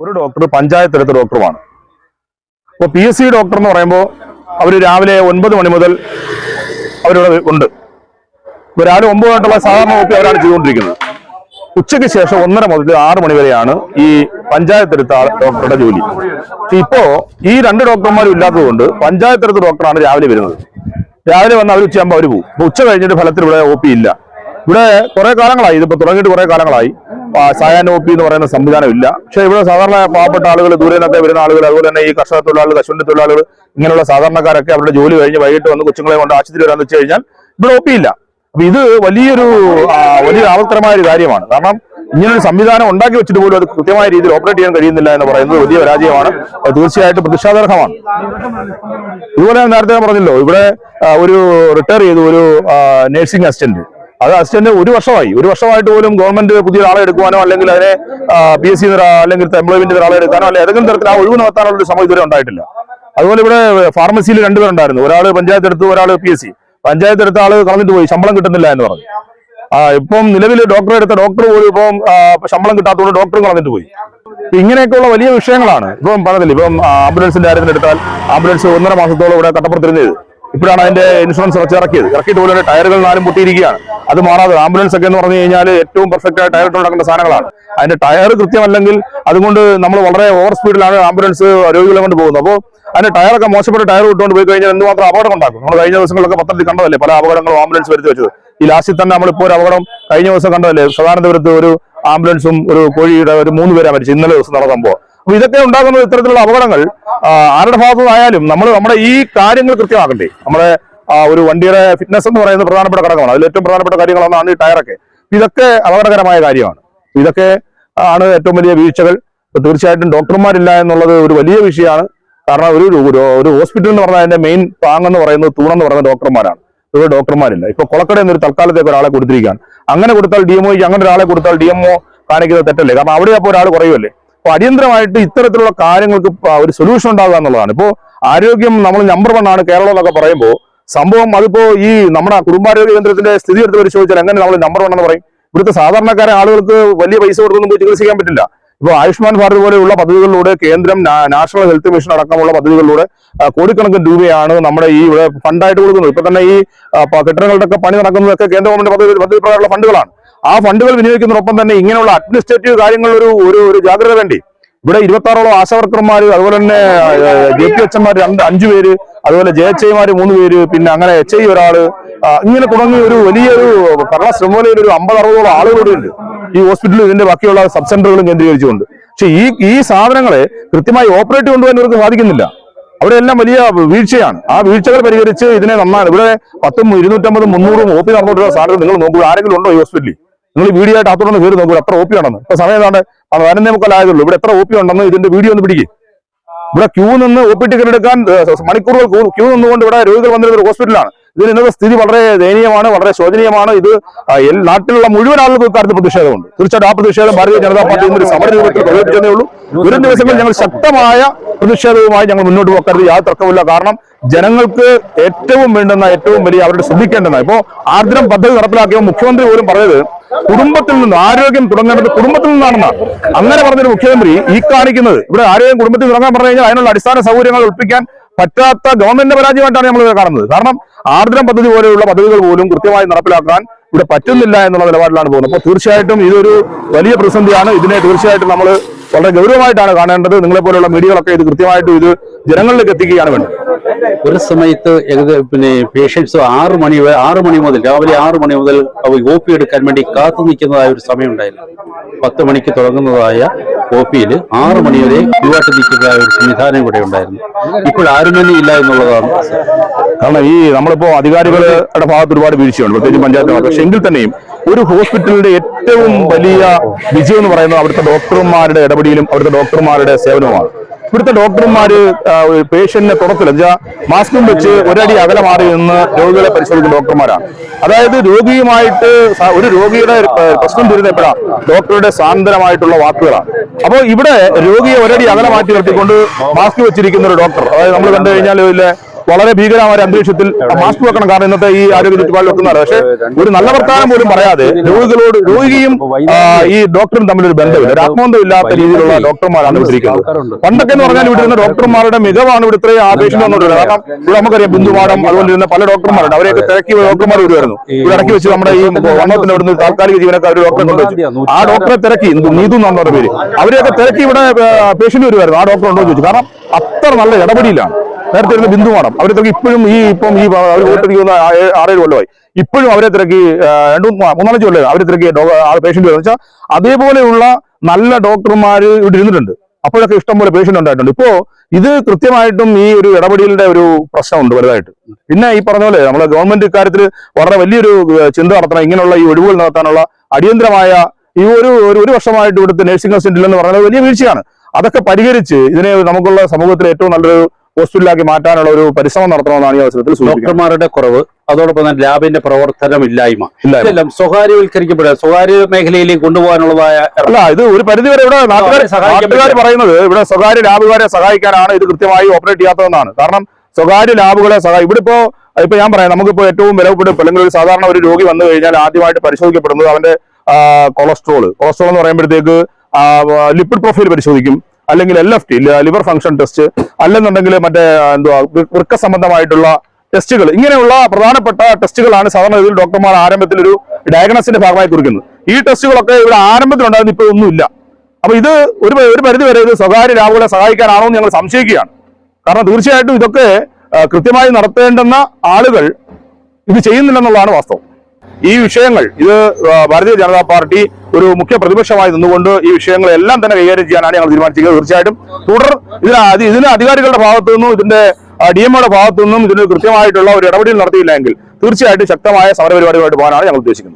ഒരു ഡോക്ടർ പഞ്ചായത്ത് എടുത്ത ഡോക്ടറുമാണ് ഇപ്പോൾ പി എസ് സി ഡോക്ടർ എന്ന് പറയുമ്പോൾ അവർ രാവിലെ ഒൻപത് മണി മുതൽ അവരിവിടെ ഉണ്ട്. ഇപ്പോൾ രാവിലെ ഒമ്പത് തൊട്ടുള്ള സാധാരണ വകുപ്പ് അവരാണ് ചെയ്തുകൊണ്ടിരിക്കുന്നത്. ഉച്ചയ്ക്ക് ശേഷം ഒന്നര മുതൽ ആറ് മണി വരെയാണ് ഈ പഞ്ചായത്ത് എടുത്ത ഡോക്ടറുടെ ജോലി. പക്ഷെ ഇപ്പോ ഈ രണ്ട് ഡോക്ടർമാരും ഇല്ലാത്തതുകൊണ്ട് പഞ്ചായത്ത് എടുത്ത ഡോക്ടറാണ് രാവിലെ വരുന്നത്. രാവിലെ വന്ന് അവർ ഉച്ചയാകുമ്പോൾ അവർ പോകും ഉച്ച കഴിഞ്ഞിട്ട് ഫലത്തിൽ ഇവിടെ ഒ പി ഇല്ല. ഇവിടെ കുറെ കാലങ്ങളായി. ഇതിപ്പോ തുടങ്ങിയിട്ട് കുറെ കാലങ്ങളായി. സായാഹ്ന ഒ പി എന്ന് പറയുന്ന സംവിധാനം ഇല്ല പക്ഷെ ഇവിടെ സാധാരണ പാവപ്പെട്ട ആളുകൾ ദൂരെ നിന്നൊക്കെ വരുന്ന ആളുകൾ അതുപോലെ തന്നെ ഈ കർഷക തൊഴിലാളികൾ കശുവണ്ടി തൊഴിലാളികൾ ഇങ്ങനെയുള്ള സാധാരണക്കാരൊക്കെ അവരുടെ ജോലി കഴിഞ്ഞ് വൈകിട്ട് വന്ന് കൊച്ചുങ്ങളെ കൊണ്ട് ആശുപത്രി വരാന്ന് വെച്ച് കഴിഞ്ഞാൽ ഇവിടെ ഒ പി ഇല്ല അപ്പൊ ഇത് വലിയൊരു വലിയൊരു ആവർത്തരമായ ഒരു കാര്യമാണ്. കാരണം ഇങ്ങനൊരു സംവിധാനം ഉണ്ടാക്കി വെച്ചിട്ട് പോലും അത് കൃത്യമായ രീതിയിൽ ഓപ്പറേറ്റ് ചെയ്യാൻ കഴിയുന്നില്ല എന്ന് പറയുന്നത് വലിയ പരാജയമാണ്. തീർച്ചയായിട്ടും പ്രതിഷേധാർഹമാണ് ഇതുപോലെ നേരത്തെ പറഞ്ഞല്ലോ ഇവിടെ ഒരു റിട്ടയർ ചെയ്തു ഒരു നഴ്സിംഗ് അസിസ്റ്റന്റ്. അത് അസിസ്റ്റന്റ് ഒരു വർഷമായി. ഒരു വർഷമായിട്ട് പോലും ഗവൺമെന്റ് പുതിയ ഒരാളെ എടുക്കുവാനോ അല്ലെങ്കിൽ അതിനെ പി എസ് സി അല്ലെങ്കിൽ എംപ്ലോയ്മെന്റ് ഒരാളെ എടുക്കാനോ അല്ലെങ്കിൽ ഏതെങ്കിലും തരത്തിൽ ആ ഒഴിവ് നടത്താനുള്ള ഒരു സമയം ഇതുവരെ ഉണ്ടായിട്ടില്ല. അതുപോലെ ഇവിടെ ഫാർമസിയിൽ രണ്ടുപേരുണ്ടായിരുന്നു ഒരാൾ പഞ്ചായത്ത് എടുത്തു ഒരാൾ പി എസ് സി പഞ്ചായത്ത് എടുത്ത ആൾ കളഞ്ഞിട്ട് പോയി. ശമ്പളം കിട്ടുന്നില്ല എന്ന് പറഞ്ഞു. ആ ഇപ്പം നിലവിൽ ഡോക്ടറെ എടുത്ത ഡോക്ടർ പോലും ഇപ്പം ശമ്പളം കിട്ടാത്തതുകൊണ്ട് ഡോക്ടറും കളഞ്ഞിട്ട് പോയി. ഇങ്ങനെയൊക്കെയുള്ള വലിയ വിഷയങ്ങളാണ്. ഇപ്പം പറഞ്ഞില്ല ഇപ്പം ആംബുലൻസിന്റെ കാര്യത്തിൽ എടുത്താൽ ആംബുലൻസ് ഒന്നര മാസത്തോളം ഇവിടെ കട്ടപ്പുറത്തിരുന്നത് ഇപ്പോഴാണ് അതിന്റെ ഇൻഷുറൻസ് ഇറക്കിയത്. ഇറക്കിയിട്ട് പോലും ടയറുകൾ നാലും പൊട്ടിയിരിക്കുകയാണ്. അത് മാറാതെ ആംബുലൻസ് ഒക്കെ എന്ന് പറഞ്ഞു കഴിഞ്ഞാൽ ഏറ്റവും പെർഫെക്റ്റ് ആയി ടയർ ഇട്ടുണ്ടാക്കുന്ന സാധനങ്ങളാണ്. അതിന്റെ ടയർ കൃത്യമല്ലെങ്കിൽ അതുകൊണ്ട് നമ്മൾ വളരെ ഓവർ സ്പീഡിലാണ് ആംബുലൻസ് രോഗികളെ കൊണ്ട് പോകുന്നത്. അപ്പോൾ അതിന്റെ ടയറൊക്കെ മോശപ്പെട്ട ടയർ ഇട്ടുകൊണ്ട് പോയി കഴിഞ്ഞാൽ എന്തുമാത്രം അപകടം ഉണ്ടാക്കും? നമ്മൾ കഴിഞ്ഞ ദിവസങ്ങളിലൊക്കെ പത്രത്തിൽ കണ്ടതല്ലേ പല അപകടങ്ങളും ആംബുലൻസ് വരുത്തി വെച്ചത്. ഈ ലാസ്റ്റിൽ തന്നെ നമ്മളിപ്പോൾ ഒരു അപകടം കഴിഞ്ഞ ദിവസം കണ്ടതല്ലേ? സദാനന്തപുരത്ത് ഒരു ആംബുലൻസും ഒരു കോഴിയുടെ ഒരു മൂന്ന് പേരാണ് മരിച്ചു. ഇന്നലെ ദിവസം നടന്ന സംഭവം. അപ്പൊ ഇതൊക്കെ ഉണ്ടാകുന്ന ഇത്തരത്തിലുള്ള അപകടങ്ങൾ ആരുടെ ഭാഗത്തുനിന്നായാലും നമ്മൾ നമ്മുടെ ഈ കാര്യങ്ങൾ കൃത്യമാക്കണ്ടേ. നമ്മുടെ ഒരു വണ്ടിയുടെ ഫിറ്റ്നസ് എന്ന് പറയുന്നത് പ്രധാനപ്പെട്ട ഘടകമാണ്. അതിൽ ഏറ്റവും പ്രധാനപ്പെട്ട കാര്യങ്ങളാണ് ഈ ടയറൊക്കെ ഇതൊക്കെ അപകടകരമായ കാര്യമാണ്. ഇതൊക്കെ ആണ് ഏറ്റവും വലിയ വീഴ്ചകൾ. തീർച്ചയായിട്ടും ഡോക്ടർമാരില്ല എന്നുള്ളത് ഒരു വലിയ വിഷയമാണ്. കാരണം ഒരു ഒരു ഹോസ്പിറ്റൽ എന്ന് പറഞ്ഞാൽ അതിന്റെ മെയിൻ പാങ്ങെന്ന് പറയുന്നത് തൂണെന്ന് പറയുന്ന ഡോക്ടർമാരാണ്. ഇവിടെ ഡോക്ടർമാരില്ല. ഇപ്പൊ കൊളക്കട എന്നൊരു തൽക്കാലത്തേക്ക് ഒരാളെ കൊടുത്തിരിക്കുകയാണ്. അങ്ങനെ കൊടുത്താൽ ഡി എംഒക്ക് അങ്ങനെ ഒരാളെ കൊടുത്താൽ ഡി എംഒ കാണിക്കുന്നത് തെറ്റല്ലേ? കാരണം അവിടെ അപ്പോൾ ഒരാൾ കുറയുമല്ലേ? അപ്പൊ അടിയന്തരമായിട്ട് ഇത്തരത്തിലുള്ള കാര്യങ്ങൾക്ക് ഒരു സൊല്യൂഷൻ ഉണ്ടാകുക എന്നുള്ളതാണ്. ഇപ്പോ ആരോഗ്യം നമ്മൾ നമ്പർ വൺ ആണ് കേരളം എന്നൊക്കെ പറയുമ്പോൾ സംഭവം അതിപ്പോ ഈ നമ്മുടെ കുടുംബാരോഗ്യ കേന്ദ്രത്തിന്റെ സ്ഥിതി എടുത്ത് പരിശോധിച്ചാൽ എങ്ങനെ നമ്മൾ നമ്പർ വൺ എന്ന് പറയും? ഇവിടുത്തെ സാധാരണക്കാരെ ആളുകൾക്ക് വലിയ പൈസ കൊടുത്തൊന്നും പോയി ചികിത്സിക്കാൻ പറ്റില്ല. ഇപ്പൊ ആയുഷ്മാൻ ഭാരത് പോലെയുള്ള പദ്ധതികളിലൂടെ കേന്ദ്രം നാഷണൽ ഹെൽത്ത് മിഷൻ അടക്കമുള്ള പദ്ധതികളിലൂടെ കോടിക്കണക്കിന് രൂപയാണ് നമ്മുടെ ഈ ഇവിടെ ഫണ്ടായിട്ട് കൊടുക്കുന്നത്. ഇപ്പൊ തന്നെ ഈ കെട്ടിടങ്ങളുടെയൊക്കെ പണി നടക്കുന്നതൊക്കെ കേന്ദ്ര ഗവൺമെന്റ് പദ്ധതി പദ്ധതി പ്രകാരമുള്ള ഫണ്ടുകളാണ്. ആ ഫണ്ടുകൾ വിനിയോഗിക്കുന്നതിനൊപ്പം തന്നെ ഇങ്ങനെയുള്ള അഡ്മിനിസ്ട്രേറ്റീവ് കാര്യങ്ങളിൽ ഒരു ഒരു ഒരു ജാഗ്രത വേണ്ടി ഇവിടെ ഇരുപത്തി ആറോളം ആശാവർക്കർമാർ അതുപോലെ തന്നെ ജെ പി എച്ച്മാർ രണ്ട് അഞ്ചു പേര് അതുപോലെ ജെ എച്ച് ഐമാര് മൂന്ന് പേര് പിന്നെ അങ്ങനെ എച്ച് ഐ ഒരാൾ. ഇങ്ങനെ തുടങ്ങി ഒരു വലിയൊരു കള്ള ശ്രമലയിൽ ഒരു അമ്പത് അറുപതോളം ആളുകൂടെ ഉണ്ട്. ഈ ഹോസ്പിറ്റലിൽ ഇതിന്റെ ബാക്കിയുള്ള സബ് സെന്ററുകളും കേന്ദ്രീകരിച്ചുകൊണ്ട്. പക്ഷെ ഈ ഈ സാധനങ്ങളെ കൃത്യമായി ഓപ്പറേറ്റ് കൊണ്ടുപോകാൻ ഇവർക്ക് സാധിക്കുന്നില്ല. അവിടെ എല്ലാം വലിയ വീഴ്ചയാണ്. ആ വീഴ്ചകൾ പരിഹരിച്ച് ഇതിനെ നന്നാണ്. ഇവിടെ പത്തും ഇരുന്നൂറ്റമ്പതും മുന്നൂറും ഒ പി സാധനങ്ങൾ നിങ്ങൾ നോക്കൂ. ആരെങ്കിലും ഉണ്ടോ ഈ ഹോസ്പിറ്റലിൽ? നിങ്ങൾ വീഡിയോ ആയിട്ട് അത്തോടൊന്ന് കയറി നോക്കൂ. അത്ര ഒ പി ആണെന്ന്. ഇപ്പൊ സമയം ഏതാണ്ട് പതിനൊന്നേ മുക്കാലായതുള്ളൂ ഇവിടെ എത്ര ഒ പി ഉണ്ടെന്ന് ഇതിന്റെ വീഡിയോ ഒന്ന് പിടിക്കും. ഇവിടെ ക്യൂ നിന്ന് ഒ പി ടിക്കറ്റ് എടുക്കാൻ മണിക്കൂറുകൾ ക്യൂ- നിന്നുകൊണ്ട് ഇവിടെ രോഗികൾ വന്നിരുന്ന ഒരു ഹോസ്പിറ്റലാണ് ഇതിന് ഇന്നത്തെ സ്ഥിതി വളരെ ദയനീയമാണ് വളരെ ശോചനീയമാണ്. ഇത് നാട്ടിലുള്ള മുഴുവൻ ആളുകൾക്കും ഇക്കാര്യത്തിൽ പ്രതിഷേധമുണ്ട്. തീർച്ചയായിട്ടും ആ പ്രതിഷേധം ഭാരതീയ ജനതാ പാർട്ടി ഒരു സമര രൂപത്തിൽ പ്രകടിപ്പിച്ചതേ ഉള്ളൂ. വരും ദിവസങ്ങളിൽ ഞങ്ങൾ ശക്തമായ പ്രതിഷേധവുമായി ഞങ്ങൾ മുന്നോട്ട് പോക്കരുത് യാതൊരു തർക്കമില്ല കാരണം ജനങ്ങൾക്ക് ഏറ്റവും വേണ്ടുന്ന ഏറ്റവും വലിയ അവരുടെ ശ്രദ്ധിക്കേണ്ടത് ഇപ്പോ ആർദ്രം പദ്ധതി നടപ്പിലാക്കിയപ്പോൾ മുഖ്യമന്ത്രി പോലും പറഞ്ഞത് കുടുംബത്തിൽ നിന്ന് ആരോഗ്യം തുടങ്ങേണ്ടത് കുടുംബത്തിൽ നിന്നാണെന്നാണ് അങ്ങനെ പറഞ്ഞൊരു മുഖ്യമന്ത്രി ഈ കാണിക്കുന്നത്. ഇവിടെ ആരോഗ്യം കുടുംബത്തിൽ തുടങ്ങാൻ പറഞ്ഞു കഴിഞ്ഞാൽ അതിനുള്ള അടിസ്ഥാന സൗകര്യങ്ങൾ ഒളിപ്പിക്കാൻ പറ്റാത്ത ഗവൺമെന്റിന്റെ പരാജയമായിട്ടാണ് നമ്മൾ കാണുന്നത്. കാരണം ആർദ്രം പദ്ധതി പോലെയുള്ള പദ്ധതികൾ പോലും കൃത്യമായി നടപ്പിലാക്കാൻ ഇവിടെ പറ്റുന്നില്ല എന്നുള്ള നിലപാടിലാണ് പോകുന്നത്. അപ്പോൾ തീർച്ചയായിട്ടും ഇതൊരു വലിയ പ്രതിസന്ധിയാണ്. ഇതിനെ തീർച്ചയായിട്ടും നമ്മൾ വളരെ ഗൗരവമായിട്ടാണ് കാണേണ്ടത്. നിങ്ങളെ പോലെയുള്ള മീഡിയകളൊക്കെ ഇത് കൃത്യമായിട്ടും ഇത് ജനങ്ങളിലേക്ക് എത്തിക്കുകയാണ് വേണ്ടത്. ഒരു സമയത്ത് പിന്നെ പേഷ്യൻസ് ആറ് മണി ആറ് മണി മുതൽ രാവിലെ ആറ് മണി മുതൽ ഒ പി എടുക്കാൻ വേണ്ടി കാത്തു നിൽക്കുന്നതായ ഒരു സമയമുണ്ടായിരുന്നു പത്ത് മണിക്ക് തുടങ്ങുന്നതായ ഒ പിയിൽ ആറ് മണി വരെ ക്യൂ ആയിട്ട് നിൽക്കുന്നതായ ഒരു സംവിധാനം ഇവിടെ ഉണ്ടായിരുന്നു. ഇപ്പോൾ ആരും തന്നെ ഇല്ല എന്നുള്ളതാണ് കാരണം ഈ നമ്മളിപ്പോ അധികാരികളുടെ ഭാഗത്ത് ഒരുപാട് വീഴ്ചയുണ്ട് പ്രത്യേകിച്ച് പഞ്ചായത്ത് പക്ഷെ എങ്കിൽ തന്നെയും ഒരു ഹോസ്പിറ്റലിന്റെ ഏറ്റവും വലിയ വിജയം എന്ന് പറയുന്നത് അവിടുത്തെ ഡോക്ടർമാരുടെ ഇടപെടലും അവിടുത്തെ ഡോക്ടർമാരുടെ സേവനവുമാണ്. ഇവിടുത്തെ ഡോക്ടർമാര് പേഷ്യന്റിനെ എന്താ മാസ്കും വെച്ച് ഒരടി അകലെ മാറി നിന്ന് രോഗികളെ പരിശോധിക്കുന്ന ഡോക്ടർമാരാണ്. അതായത് രോഗിയുമായിട്ട് ഒരു രോഗിയുടെ പ്രശ്നം തീരുന്ന എപ്പോഴാണ് ഡോക്ടറുടെ സാന്ദ്രമായിട്ടുള്ള വാക്കുകളാണ്. അപ്പോൾ ഇവിടെ രോഗിയെ ഒരടി അകലെ മാറ്റി നിർത്തിക്കൊണ്ട് മാസ്ക് വെച്ചിരിക്കുന്ന ഒരു ഡോക്ടർ അതായത് നമ്മൾ കണ്ടു കഴിഞ്ഞാൽ വളരെ ഭീകരമായ ഒരു അന്തരീക്ഷത്തിൽ മാസ്ക് വെക്കണം. കാരണം ഇന്നത്തെ ഈ ആരോഗ്യ ചുറ്റുപാടിൽ വെക്കുന്നതാണ് പക്ഷേ ഒരു നല്ല വർത്താനം പോലും പറയാതെ രോഗികളോട് രോഗിയും ഈ ഡോക്ടറും തമ്മിൽ ഒരു ബന്ധമില്ല. ഒരു ആത്മബന്ധം ഇല്ലാത്ത രീതിയിലുള്ള ഡോക്ടർമാരാണ് ഇവിടെ ഇരിക്കുന്നത് പണ്ടൊക്കെ എന്ന് പറഞ്ഞാൽ ഇവിടെ ഇരുന്ന ഡോക്ടർമാരുടെ മികവാണ് ഇവിടെ ഇത്രയും ആവേശം വന്നുകൊണ്ടിരുന്നത് കാരണം ഇവിടെ നമുക്കറിയാം ബിന്ദുവാടം അതുപോലെ ഇരുന്ന പല ഡോക്ടർമാരുണ്ട്. അവരെയൊക്കെ തിരക്കി ഡോക്ടർമാർ വരുമായിരുന്നു ഇവിടെ ഇടയ്ക്ക് വെച്ച് നമ്മുടെ ഈ വണ്ണത്തിന്റെ അവിടുന്ന് താൽക്കാലിക ജീവനക്കാർ ഒരു ഡോക്ടറെ കൊണ്ടുവച്ചു. ആ ഡോക്ടറെ തിരക്കി. നീതു എന്നുള്ള പേര്. അവരെയൊക്കെ തിരക്കി ഇവിടെ പേഷ്യന്റ് വരുമായിരുന്നു ആ ഡോക്ടർ ഉണ്ടോ എന്ന് ചോദിച്ചു. കാരണം അത്ര നല്ല ഇടപെടിയിലാണ്. നേരത്തെ ഇരുന്ന ബിന്ദുമാടം അവരെ തിരക്കി ഇപ്പോഴും ഈ ഇപ്പം ഈ അവർ വോട്ടെടുക്കുന്ന ആറേഴ് കൊല്ലമായി. ഇപ്പോഴും അവരെ തിരക്കി രണ്ടു മൂന്ന് മൂന്നാലഞ്ച് കൊല്ലം അവരെ തിരക്കി പേഷ്യന്റ് വരുന്നത് വെച്ചാൽ അതേപോലെയുള്ള നല്ല ഡോക്ടർമാർ ഇവിടെ ഇരുന്നിട്ടുണ്ട്. അപ്പോഴൊക്കെ ഇഷ്ടംപോലെ പേഷ്യന്റ് ഉണ്ടായിട്ടുണ്ട്. ഇപ്പോ ഇത് കൃത്യമായിട്ടും ഈ ഒരു ഇടപെടലിന്റെ ഒരു പ്രശ്നമുണ്ട് വലുതായിട്ട്. പിന്നെ ഈ പറഞ്ഞ പോലെ നമ്മളെ ഗവൺമെന്റ് ഇക്കാര്യത്തിൽ വളരെ വലിയൊരു ചിന്ത നടത്തണം. ഇങ്ങനെയുള്ള ഈ ഒഴിവുകൾ നടത്താനുള്ള അടിയന്തരമായ ഈ ഒരു ഒരു വർഷമായിട്ട് ഇവിടുത്തെ നഴ്സിംഗ് അസിസ്റ്റന്റ് ഇല്ലെന്ന് പറയുന്നത് വലിയ വീഴ്ചയാണ്. അതൊക്കെ പരിഹരിച്ച് ഇതിനെ നമുക്കുള്ള സമൂഹത്തിലെ ഏറ്റവും നല്ലൊരു ഹോസ്പിറ്റലാക്കി മാറ്റാനുള്ള ഒരു പരിശ്രമം നടത്തണമെന്നാണ് ഈ അവസരത്തിൽ ഡോക്ടർമാരുടെ കുറവ് അതോടൊപ്പം തന്നെ ലാബിന്റെ പ്രവർത്തനമില്ലായ്മ. ഇല്ലായ്മ. ഇതെല്ലാം സ്വകാര്യവൽക്കരിക്കപ്പെടുക സ്വകാര്യ മേഖലയിലേക്ക് കൊണ്ടുപോകാനുള്ളതായ അല്ല ഇത് ഒരു പരിധിവരെ ഇവിടെ നാട്ടുകാർ അവരെ സഹായിക്കാൻ നാട്ടുകാർ പറയുന്നത് ഇവിടെ സ്വകാര്യ ലാബുകാരെ സഹായിക്കാനാണ് ഇത് കൃത്യമായി ഓപ്പറേറ്റ് ചെയ്യാത്തതെന്നാണ്. കാരണം സ്വകാര്യ ലാബുകളെ സഹായി ഇവിടെ ഇപ്പോ ഇപ്പൊ ഞാൻ പറയാം നമുക്കിപ്പോ ഏറ്റവും വിലപ്പെട്ട അല്ലെങ്കിൽ ഒരു സാധാരണ ഒരു രോഗി വന്നു കഴിഞ്ഞാൽ ആദ്യമായിട്ട് പരിശോധിക്കപ്പെടുന്നത് അവന്റെ കൊളസ്ട്രോൾ കൊളസ്ട്രോൾ എന്ന് പറയുമ്പോഴത്തേക്ക് ലിപ്പിഡ് പ്രൊഫൈൽ പരിശോധിക്കും. അല്ലെങ്കിൽ L F T liver function test അല്ലെന്നുണ്ടെങ്കിൽ മറ്റേ എന്തുവാ വൃക്ക സംബന്ധമായിട്ടുള്ള ടെസ്റ്റുകൾ ഇങ്ങനെയുള്ള പ്രധാനപ്പെട്ട ടെസ്റ്റുകളാണ് സാധാരണ ഇതിൽ ഡോക്ടർമാർ ആരംഭത്തിൽ ഒരു ഡയഗ്നോസിന്റെ ഭാഗമായി കുറിക്കുന്നത്. ഈ ടെസ്റ്റുകളൊക്കെ ഇവിടെ ആരംഭത്തിലുണ്ടായിരുന്നു ഇപ്പോൾ ഒന്നുമില്ല. അപ്പൊ ഇത് ഒരു ഒരു പരിധി വരെ ഇത് സ്വകാര്യ ലാബുകളെ സഹായിക്കാനാണോ എന്ന് ഞങ്ങൾ സംശയിക്കുകയാണ്. കാരണം തീർച്ചയായിട്ടും ഇതൊക്കെ കൃത്യമായി നടത്തേണ്ടുന്ന ആളുകൾ ഇത് ചെയ്യുന്നില്ലെന്നുള്ളതാണ് വാസ്തവം. ഈ വിഷയങ്ങൾ ഇത് ഭാരതീയ ജനതാ പാർട്ടി ഒരു മുഖ്യ പ്രതിപക്ഷമായി നിന്നുകൊണ്ട് ഈ വിഷയങ്ങളെല്ലാം തന്നെ കൈകാര്യം ചെയ്യാനാണ് ഞങ്ങൾ തീരുമാനിച്ചിരിക്കുന്നത്. തീർച്ചയായിട്ടും തുടർ ഇതിന് ഇതിന് അധികാരികളുടെ ഭാഗത്തു നിന്നും ഇതിന്റെ ഡി എംഒയുടെ ഭാഗത്തു നിന്നും ഇതിന് കൃത്യമായിട്ടുള്ള ഒരു ഇടപെടൽ നടത്തിയില്ലെങ്കിൽ തീർച്ചയായിട്ടും ശക്തമായ സമരപരിപാടിയുമായിട്ട് പോകാനാണ് ഞങ്ങൾ ഉദ്ദേശിക്കുന്നത്.